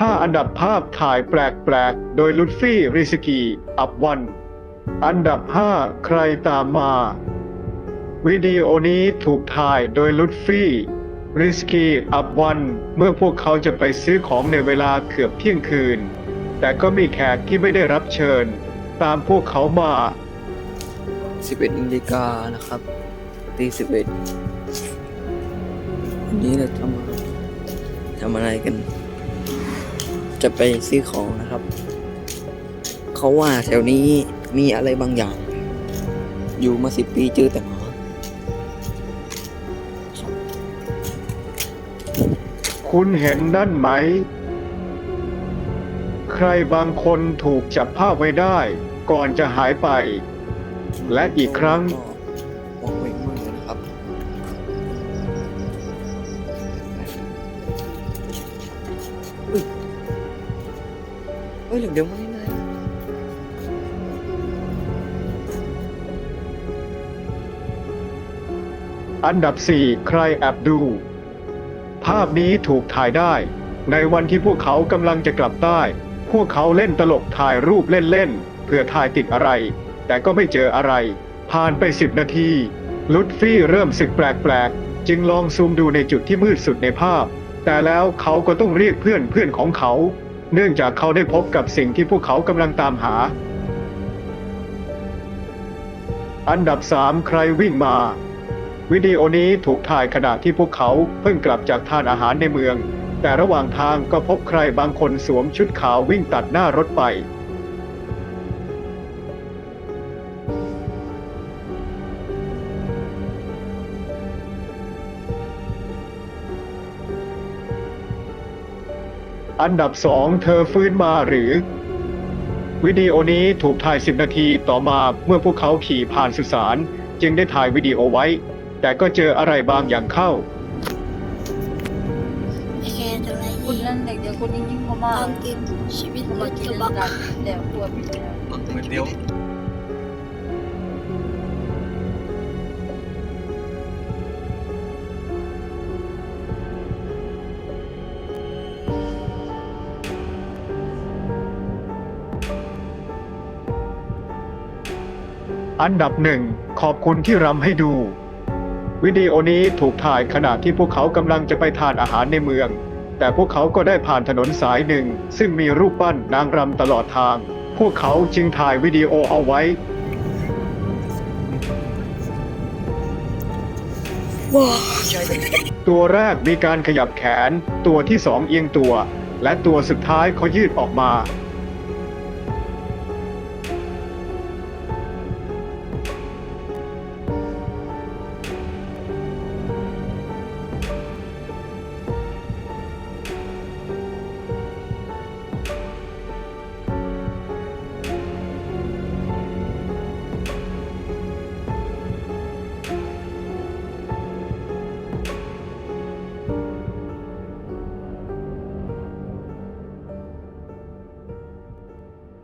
5 อันดับภาพถ่ายแปลก ๆ โดยลุตฟี่ ริสกี อับวัน อันดับ 5 ใครตามมา วิดีโอนี้ถูกถ่ายโดยลุตฟี่ ริสกี อับวัน เมื่อพวกเขาจะไปซื้อของในเวลาเกือบเที่ยงคืน แต่ก็มีแขกที่ไม่ได้รับเชิญ ตามพวกเขามา 11นาฬิกานะครับตี11วันนี้เราจะมาทำอะไรกัน จะไปซื้อของนะครับ เขาว่าแถวนี้มีอะไรบางอย่าง อยู่มาสิบปีเจอแต่หมาคุณเห็นนั่นไหม ใครบางคนถูกจับภาพไว้ได้ ก่อนจะหายไป และอีกครั้งก็มองเว้งมือนะครับ เฮ้ยเดี๋ยวเดี๋ยวมาได้ไงอันดับ 4 ใครแอบดู ภาพนี้ถูกถ่ายได้ ในวันที่พวกเขากำลังจะกลับใต้ พวกเขาเล่นตลกถ่ายรูปเล่นๆ เพื่อถ่ายติดอะไร แต่ก็ไม่เจออะไร ผ่านไป10นาที ลุตฟี่เริ่มสึกแปลกๆ จึงลองซูมดูในจุดที่มืดสุดในภาพ แต่แล้วเขาก็ต้องเรียกเพื่อนเพื่อนของเขา เนื่องจากเขาได้พบกับสิ่งที่พวกเขากำลังตามหา อันดับ3ใครวิ่งมา วิดีโอนี้ถูกถ่ายขณะที่พวกเขาเพิ่งกลับจากทานอาหารในเมือง แต่ระหว่างทางก็พบใครบางคนสวมชุดขาววิ่งตัดหน้ารถไป อันดับสองเธอฟื้นมาหรือ วิดีโอนี้ถูกถ่าย10นาทีต่อมาเมื่อพวกเขาขี่ผ่านสุสาน จึงได้ถ่ายวิดีโอไว้ แต่ก็เจออะไรบางอย่างเข้าไอแคร์อะไรคุณนั่นเด็กเดี๋ยวคุณยิ่งยิ่งเขามาตอนกินชีวิตเขามัมานกินจะบักกันแต่ปวดเหมือนเดียว อันดับหนึ่งขอบคุณที่รำให้ดู วิดีโอนี้ถูกถ่ายขณะที่พวกเขากำลังจะไปทานอาหารในเมือง แต่พวกเขาก็ได้ผ่านถนนสายหนึ่ง ซึ่งมีรูปปั้นนางรำตลอดทาง พวกเขาจึงถ่ายวิดีโอเอาไว้ ตัวแรกมีการขยับแขน ตัวที่สองเอียงตัว และตัวสุดท้ายเขายืดออกมา